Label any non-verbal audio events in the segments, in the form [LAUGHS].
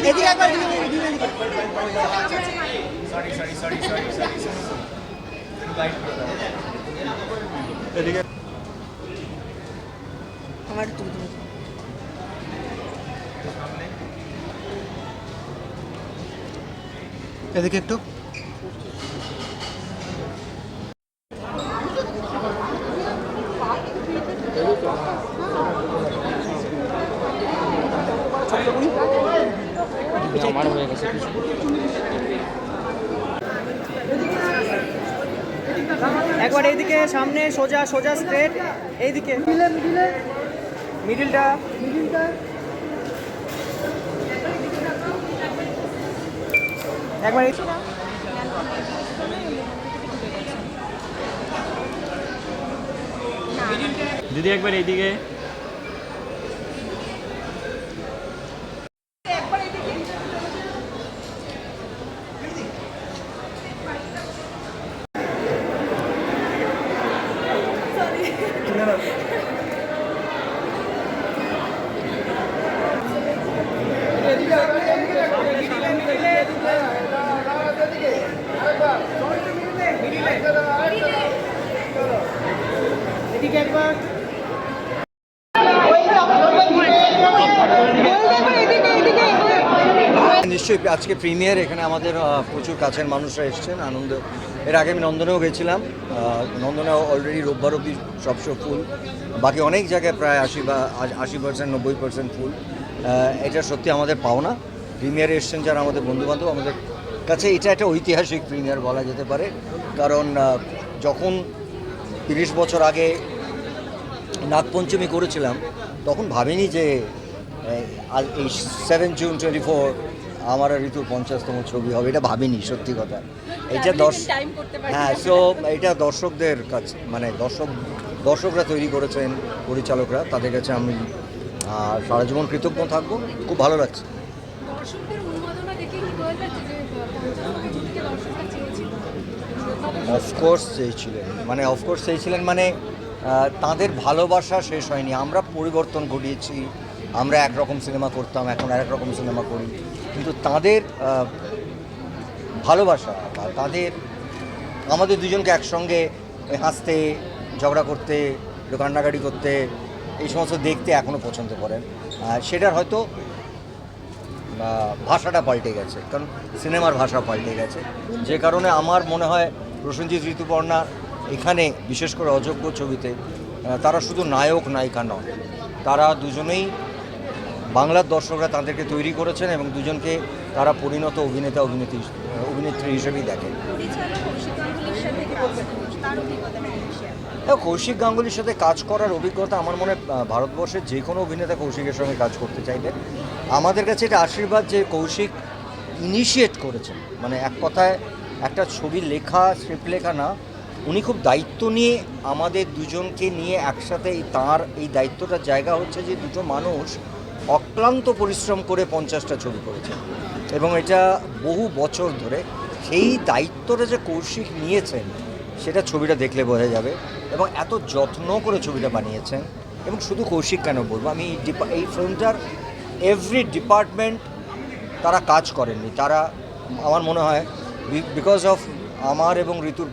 এদিকে একবার এদিকে, এদিকে, এদিকে। এদিকে আমার একটু তুলে দাও। এদিকে একটু। একবার এইদিকে সামনে সোজা সোজা স্ট্রেট এইদিকে। মিডিলে মিডিলে মিডিলটা। মিডিলটা। একবার দিদি একবার এইদিকে। নিশ্চয়ই আজকে প্রিমিয়ার এখানে আমাদের প্রচুর কাছের মানুষরা এসছেন, আনন্দ। এর আগে আমি নন্দনেও গেছিলাম নন্দনে অলরেডি রোববার অব্দি সব ফুল বাকি অনেক জায়গায় প্রায় আশি বা আশি পার্সেন্ট নব্বই পার্সেন্ট ফুল এটা সত্যি আমাদের পাওনা। প্রিমিয়ারে এসছেন যারা আমাদের বন্ধুবান্ধব, আমাদের কাছে এটা একটা ঐতিহাসিক প্রিমিয়ার বলা যেতে পারে। কারণ যখন তিরিশ বছর আগে নাগপঞ্চমী করেছিলাম তখন ভাবিনি যে এই, আজ এই সেভেন জুন টোয়েন্টি ফোর আমার ঋতুর পঞ্চাশতম ছবি হবে এটা ভাবিনি সত্যি কথা। এটা দশ হ্যাঁ সো এটা দর্শকদের কাছে মানে দর্শক দর্শকরা তৈরি করেছেন পরিচালকরা তাদের কাছে আমি সারা জীবন কৃতজ্ঞ থাকব খুব ভালো লাগছে। অফকোর্স চেয়েছিলেন মানে অফকোর্স চেয়েছিলেন মানে তাদের ভালোবাসা শেষ হয়নি। আমরা পরিবর্তন ঘটিয়েছি। আমরা একরকম সিনেমা করতাম, এখন আরেক রকম সিনেমা করি। কিন্তু তাদের ভালোবাসা বা তাদের, আমাদের দুজনকে একসঙ্গে হাসতে, ঝগড়া করতে, কান্নাকাটি করতে, এই সমস্ত দেখতে এখনও পছন্দ করেন। সেটার হয়তো ভাষাটা পাল্টে গেছে। কারণ সিনেমার ভাষা পাল্টে গেছে। যে কারণে আমার মনে হয় প্রসেনজিৎ ঋতুপর্ণা এখানে বিশেষ করে অযোগ্য ছবিতে তারা শুধু নায়ক নায়িকা নয় তারা দুজনেই বাংলার দর্শকরা তাদেরকে তৈরি করেছেন এবং দুজনকে তারা পরিণত অভিনেতা অভিনেত্রী অভিনেত্রী হিসেবেই দেখেন। হ্যাঁ, কৌশিক গাঙ্গুলির সাথে কাজ করার অভিজ্ঞতা আমার মনে হয়, ভারতবর্ষের যে কোনো অভিনেতা কৌশিকের সঙ্গে কাজ করতে চাইবেন আমাদের কাছে এটা আশীর্বাদ যে কৌশিক ইনিশিয়েট করেছেন মানে এক কথায় একটা ছবি লেখা স্ক্রিপ্ট লেখা না উনি খুব দায়িত্ব নিয়ে আমাদের দুজনকে নিয়ে একসাথে তাঁর এই দায়িত্বটার জায়গা হচ্ছে যে দুটো মানুষ অক্লান্ত পরিশ্রম করে পঞ্চাশটা ছবি করেছে। এবং এটা বহু বছর ধরে সেই দায়িত্বটা যে কৌশিক নিয়েছেন, সেটা ছবিটা দেখলে বোঝা যাবে। এবং এত যত্ন করে ছবিটা বানিয়েছেন। এবং শুধু কৌশিক কেন বলব, আমি এই ফিল্মটার এভরি ডিপার্টমেন্ট তারা কাজ করেননি। তারা, আমার মনে হয় বিকজ অফ আমার এবং ঋতুর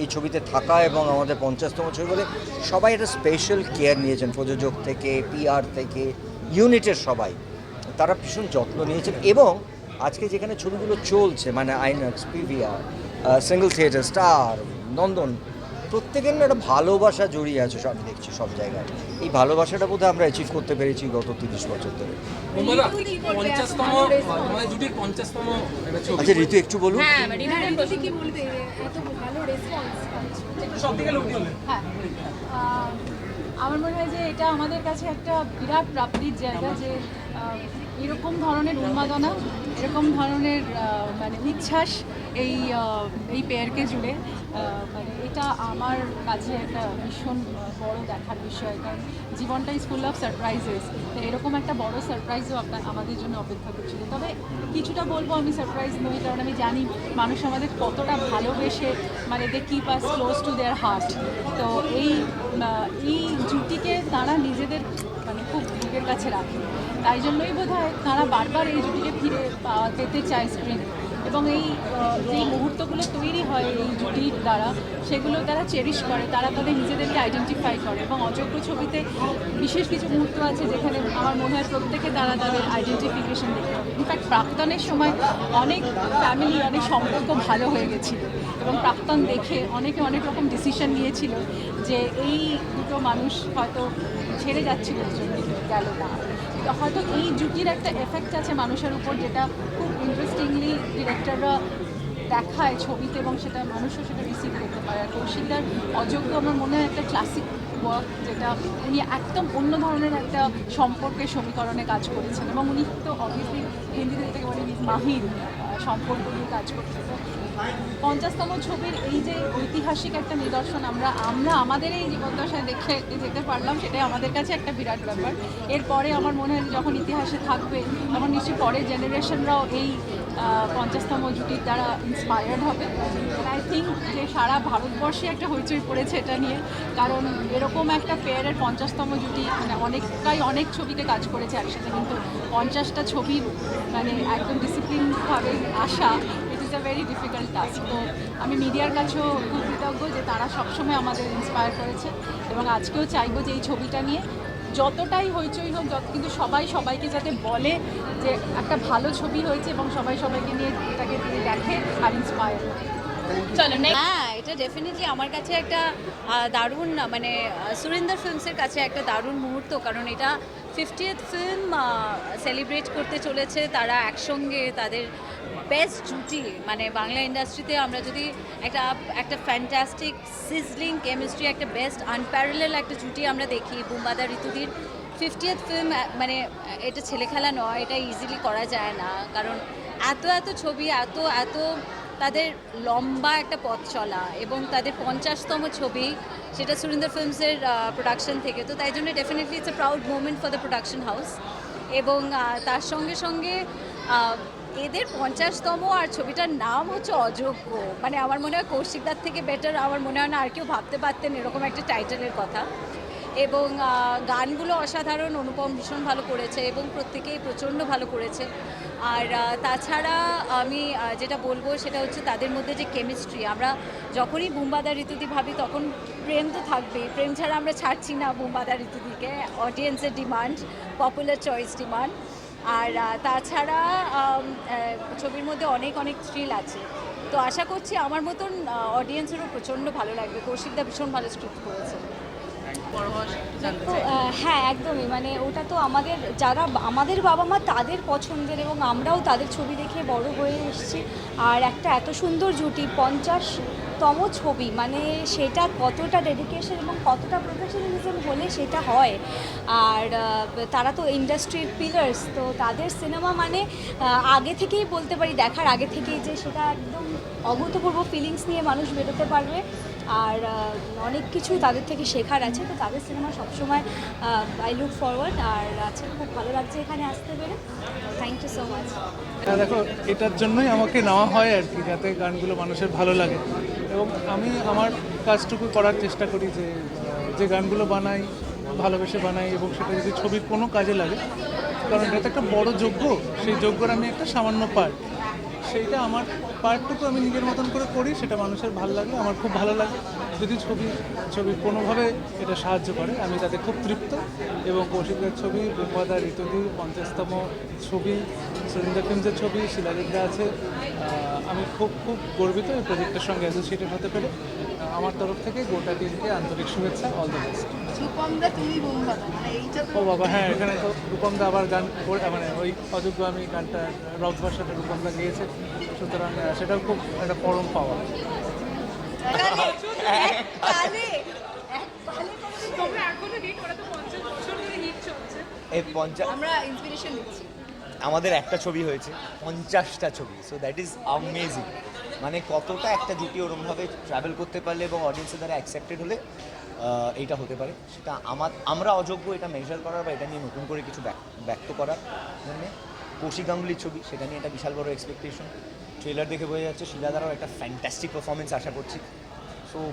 এই ছবিতে থাকা এবং আমাদের পঞ্চাশতম ছবি বলে সবাই একটা স্পেশাল কেয়ার নিয়েছেন প্রযোজক থেকে পিআর থেকে ইউনিটের সবাই। তারা ভীষণ যত্ন নিয়েছেন এবং আজকে যেখানে ছবিগুলো চলছে মানে Inox PVR single theatre Star Nandan প্রত্যেকের না একটা ভালোবাসা জড়িয়ে আছে সব দেখছি সব জায়গায়। এই ভালোবাসাটা বোধহয় আমরা অ্যাচিভ করতে পেরেছি গত তিরিশ বছর ধরে। ছবি। আচ্ছা ঋতু একটু বলুন। হ্যাঁ। রেসপন্স আমার মনে হয় যে এটা আমাদের কাছে একটা বিরাট প্রাপ্তির জায়গা যে এরকম ধরনের উন্মাদনা এরকম ধরনের মানে উচ্ছ্বাস এই এই পেয়ারকে জুড়ে মানে এটা আমার কাছে একটা ভীষণ বড় দেখার বিষয়, কারণ জীবনটাই ফুল অফ সারপ্রাইজেস তো এরকম একটা বড় সারপ্রাইজও আপনার আমাদের জন্য অপেক্ষা করছিল। তবে কিছুটা বলব আমি সারপ্রাইজ নই, কারণ আমি জানি মানুষ আমাদের কতটা ভালোবেসে মানে they keep us close to their heart তো এই এই জুটিকে তারা নিজেদের মানে খুব বুকের কাছে রাখে। তাই জন্যই বোধ হয় তারা বারবার এই জুটিকে ফিরে পাওয়া পেতে চায় স্ক্রিনে এবং এই যেই মুহূর্তগুলো তৈরি হয় এই জুটির দ্বারা, সেগুলো তারা চেরিশ করে, তারা তাদের নিজেদেরকে আইডেন্টিফাই করে এবং অযোগ্য ছবিতে বিশেষ কিছু মুহূর্ত আছে যেখানে আমার মনে হয় প্রত্যেকে তারা তাদের আইডেন্টিফিকেশন দেখতে হবে ইনফ্যাক্ট প্রাক্তনের সময় অনেক ফ্যামিলি অনেক সম্পর্ক ভালো হয়ে গেছিল এবং প্রাক্তন দেখে অনেকে অনেক রকম ডিসিশন নিয়েছিল যে এই দুটো মানুষ হয়তো ছেড়ে যাচ্ছিল দুজনে গেল না। হয়তো এই জুটির একটা এফেক্ট আছে মানুষের উপর যেটা খুব ইন্টারেস্টিংলি ডিরেক্টররা দেখায় ছবিতে এবং সেটা মানুষও সেটা রিসিভ করতে পারে। আর কৌশিকদার অযোগ্য আমার মনে হয় একটা ক্লাসিক ওয়ার্ক যেটা উনি একদম অন্য ধরনের একটা সম্পর্কের সমীকরণে কাজ করেছেন এবং উনি তো অবভিয়াসলি হিন্দিতে যেটাকে বলে মাহির সম্পর্ক নিয়ে কাজ করছেন পঞ্চাশতম ছবির এই যে ঐতিহাসিক একটা নিদর্শন আমরা আমরা আমাদের এই জীবদ্দশায় দেখে যেতে পারলাম, সেটাই আমাদের কাছে একটা বিরাট ব্যাপার। এরপরে আমার মনে হয় যখন ইতিহাসে থাকবে, তখন নিশ্চয়ই পরের জেনারেশনরাও এই পঞ্চাশতম জুটির দ্বারা ইন্সপায়ার্ড হবে। আই থিঙ্ক যে সারা ভারতবর্ষে একটা হইচই পড়েছে এটা নিয়ে। কারণ এরকম একটা পেয়ারের পঞ্চাশতম জুটি মানে অনেকটাই অনেক ছবিতে কাজ করেছে একসাথে। কিন্তু পঞ্চাশটা ছবির মানে একদম ডিসিপ্লিনভাবে আসা is a very difficult task তো আমি মিডিয়ার কাছেও খুব কৃতজ্ঞ যে তারা সবসময় আমাদের ইন্সপায়ার করেছে এবং আজকেও চাইব যে এই ছবিটা নিয়ে যতটাই হইচই হোক, যত কিন্তু সবাই সবাইকে যাতে বলে যে একটা ভালো ছবি হয়েছে এবং সবাই সবাইকে নিয়ে এটাকে দিয়ে দেখে আর ইন্সপায়ার চলো হ্যাঁ এটা ডেফিনেটলি আমার কাছে একটা দারুণ মানে সুরিন্দর ফিল্মসের কাছে একটা দারুণ মুহূর্ত, কারণ এটা ফিফটিয়েথ ফিল্ম সেলিব্রেট করতে চলেছে তারা একসঙ্গে, তাদের বেস্ট জুটি মানে বাংলা ইন্ডাস্ট্রিতে আমরা যদি একটা একটা ফ্যান্টাস্টিক সিজলিং কেমিস্ট্রি একটা বেস্ট আনপ্যারালেল একটা জুটি আমরা দেখি, বুম্বাদা ঋতুদির ফিফটিয়েথ ফিল্ম মানে এটা ছেলে খেলা নয়, এটা ইজিলি করা যায় না। কারণ এত এত ছবি, এত এত তাদের লম্বা একটা পথ চলা এবং তাদের পঞ্চাশতম ছবি, সেটা সুরিন্দর ফিল্মসের প্রোডাকশন থেকে। তো তাই জন্য definitely it's a proud moment for the production house এবং তার সঙ্গে সঙ্গে এদের পঞ্চাশতম আর ছবিটার নাম হচ্ছে অযোগ্য। মানে আমার মনে হয় কৌশিকদার থেকে বেটার আমার মনে হয় না আর কেউ ভাবতে পারতেন এরকম একটা টাইটেলের কথা। এবং গানগুলো অসাধারণ, অনুপম ভীষণ ভালো করেছে এবং প্রত্যেকেই প্রচণ্ড ভালো করেছে। আর তাছাড়া আমি যেটা বলব সেটা হচ্ছে তাদের মধ্যে যে কেমিস্ট্রি আমরা যখনই বুম্বাদা ঋতুদি ভাবি তখন প্রেম তো থাকবেই। প্রেম ছাড়া আমরা ছাড়ছি না বুম্বাদা ঋতুদিকে। অডিয়েন্সের ডিমান্ড পপুলার চয়েস ডিমান্ড আর তাছাড়া ছবির মধ্যে অনেক অনেক থ্রিল আছে। তো আশা করছি আমার মতন অডিয়েন্সেরও প্রচণ্ড ভালো লাগবে। কৌশিকদা ভীষণ ভালো স্ক্রিপ্ট করেছে। হ্যাঁ একদমই। মানে ওটা তো আমাদের যারা আমাদের বাবা মা তাদের পছন্দের এবং আমরাও তাদের ছবি দেখে বড় হয়ে এসেছি। আর একটা এত সুন্দর জুটি পঞ্চাশতম ছবি মানে সেটা কতটা ডেডিকেশন এবং কতটা প্রফেশনালিজম হলে সেটা হয়। আর তারা তো ইন্ডাস্ট্রির পিলার্স তো তাদের সিনেমা মানে আগে থেকেই বলতে পারি, দেখার আগে থেকেই যে সেটা একদম অভূতপূর্ব ফিলিংস নিয়ে মানুষ বেরোতে পারবে। আর অনেক কিছু তাদের থেকে শেখার আছে, তো তাদের সিনেমা সবসময় আই লুক ফরওয়ার্ড আর আজকে খুব ভালো লাগছে এখানে আসতে পেরে। থ্যাংক ইউ সো মাচ দেখো, এটার জন্যই আমাকে নেওয়া হয় আর কি, যাতে গানগুলো মানুষের ভালো লাগে। এবং আমি আমার কাজটুকু করার চেষ্টা করি যে যে গানগুলো বানাই, ভালোবেসে বানাই এবং সেটা যদি ছবির কোনো কাজে লাগে, কারণ এটা একটা বড় যোগ্য সেই যোগ্যর আমি একটা সামান্য পার্ট সেইটা আমার পার্টটুকু আমি নিজের মতন করে করি, সেটা মানুষের ভালো লাগে, আমার খুব ভালো লাগে। যদি ছবি ছবি কোনোভাবে এটা সাহায্য করে, আমি তাতে খুব তৃপ্ত এবং কৌশিকের ছবি বুম্বাদা ঋতুদি, পঞ্চাশতম ছবি, সুরিন্দর ফিল্মসের ছবি শিলাদিদা আছে। আমি খুব খুব গর্বিত এই প্রজেক্টের সঙ্গে অ্যাসোসিয়েটেড হতে পেরে। আমার তরফ থেকে গোটা টিমকে আন্তরিক শুভেচ্ছা অল দ্য বেস্ট ও বাবা হ্যাঁ এখানে তো রূপমদা আবার গান করে মানে ওই অযোগ্য আমি গানটা রক ভাষাটা রূপমদা গিয়েছে সুতরাং সেটাও খুব একটা পরম পাওয়া। তোমরা এখনও হিট ওরা তো পঞ্চাশ বছর ধরে হিট চলছে। এই পঞ্চাশ আমরা ইন্সপিরেশন নিচ্ছি। আমাদের একটা ছবি হয়েছে, পঞ্চাশটা ছবি। সো দ্যাট ইজ আমেজিং মানে কতটা একটা জুটি ওরমভাবে ট্রাভেল করতে পারলে এবং অডিয়েন্সের দ্বারা অ্যাকসেপ্টেড হলে এইটা হতে পারে। সেটা আমার, আমরা অযোগ্য, এটা মেজার করার বা এটা নিয়ে নতুন করে কিছু ব্যক- ব্যক্ত করার জন্যে কৌশিক গাঙ্গুলির ছবি। সেটা নিয়ে একটা বিশাল বড় এক্সপেকটেশন ট্রেলার দেখে বোঝা যাচ্ছে শিলাদারও একটা ফ্যান্টাস্টিক পারফরমেন্স আশা করছি। সো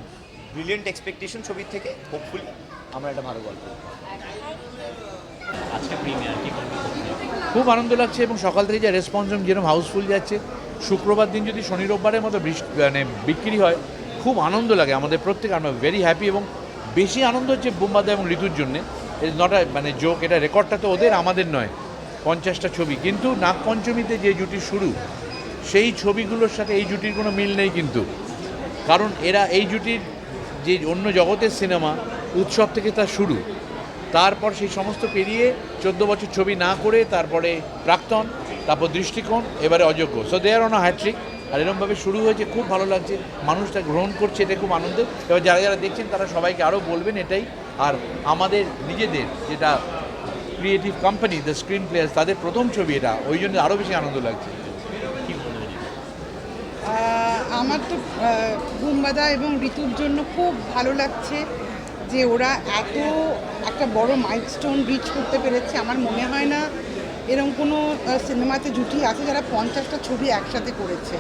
ব্রিলিয়েন্ট এক্সপেকটেশন ছবির থেকে হোপফুলি আমরা একটা ভালো গল্প। খুব আনন্দ লাগছে এবং সকাল থেকে যে রেসপন্স যেরকম হাউসফুল যাচ্ছে, শুক্রবার দিন যদি শনি রোববারের মতো মানে বিক্রি হয়, খুব আনন্দ লাগে আমাদের প্রত্যেক, আমরা ভেরি হ্যাপি এবং বেশি আনন্দ হচ্ছে বোম্বাদা এবং ঋতুর জন্যে। নট মানে জোক এটা রেকর্ডটা তো ওদের, আমাদের নয়, পঞ্চাশটা ছবি। কিন্তু নাগপঞ্চমীতে যে জুটি শুরু, সেই ছবিগুলোর সাথে এই জুটির কোনো মিল নেই কিন্তু। কারণ এরা এই জুটির যে অন্য জগতের সিনেমা, উৎসব থেকে তার শুরু। তারপর সেই সমস্ত পেরিয়ে চোদ্দ বছর ছবি না করে তারপরে প্রাক্তন, তারপর দৃষ্টিকোণ, এবারে অযোগ্য। So they are on hat trick আর এরকমভাবে শুরু হয়েছে, খুব ভালো লাগছে। মানুষটা গ্রহণ করছে, এটা খুব আনন্দ এবার যারা যারা দেখছেন, তারা সবাইকে আরও বলবেন এটাই। আর আমাদের নিজেদের যেটা creative company the Screen Players তাদের প্রথম ছবি এটা। ওই জন্য আরও বেশি আনন্দ লাগছে। আমার তো বুম্বাদা এবং ঋতুর জন্য খুব ভালো লাগছে। যে ওরা এত একটা বড় মাইলস্টোন রিচ করতে পেরেছে আমার মনে হয় না এরকম কোনো সিনেমাতে জুটি আছে যারা পঞ্চাশটা ছবি একসাথে করেছে।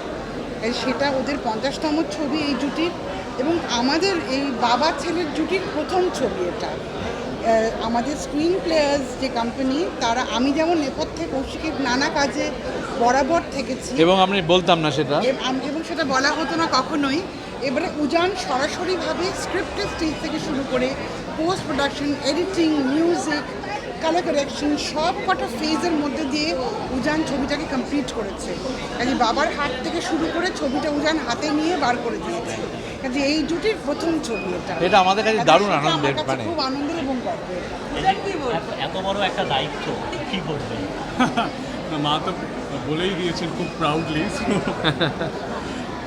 এই সেটা ওদের পঞ্চাশতম ছবি এই জুটির এবং আমাদের এই বাবা ছেলের জুটির প্রথম ছবি এটা। আমাদের স্ক্রিন প্লেয়ার্স যে কোম্পানি তারা আমি যেমন নেপথ্যে কৌশিকের নানা কাজে বরাবর থেকেছি। এবং আমি বলতাম না সেটা। এবং সেটা বলা হতো না কখনোই। এবারে উজান সরাসরিভাবে স্ক্রিপ্টের স্টেজ থেকে শুরু করে post production editing music colour correction সব কটা ফেজের মধ্যে দিয়ে উজান ছবিটাকে কমপ্লিট করেছে। কাজে বাবার হাত থেকে শুরু করে ছবিটা উজান হাতে নিয়ে বার করে দিয়েছে। কাজে এই জুটির প্রথম ছবি এটা। এটা আমাদের কাছে দারুণ আনন্দের মানে। খুব আনন্দের এবং গর্বের। এত বড় একটা দায়িত্ব কি করবেন না, [LAUGHS] মা তো বলেই দিয়েছেন খুব প্রাউডলি [LAUGHS]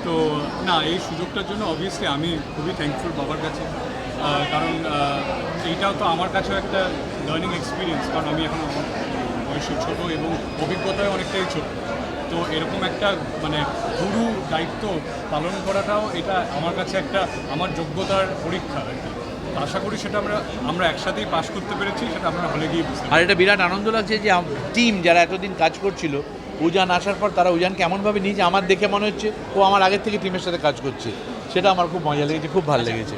তো না, এই সুযোগটার জন্য অবভিয়াসলি আমি খুবই থ্যাঙ্কফুল বাবার কাছে। কারণ এইটাও তো আমার কাছেও একটা লার্নিং এক্সপিরিয়েন্স কারণ আমি এখন বয়সে ছোট এবং অভিজ্ঞতায় অনেকটাই ছোট। তো এরকম একটা মানে গুরু দায়িত্ব পালন করাটাও এটা আমার কাছে একটা, আমার যোগ্যতার পরীক্ষা আর কি। আশা করি সেটা আমরা আমরা একসাথেই পাশ করতে পেরেছি, সেটা আমরা হলে গিয়ে আর এটা বিরাট আনন্দ লাগছে যে টিম যারা এতদিন কাজ করছিল উজান আসার পর তারা উজানকে এমনভাবে নিয়েছে আমার দেখে মনে হচ্ছে ও আমার আগের থেকে টিমের সাথে কাজ করছে। সেটা আমার খুব মজা লেগেছে খুব ভালো লেগেছে।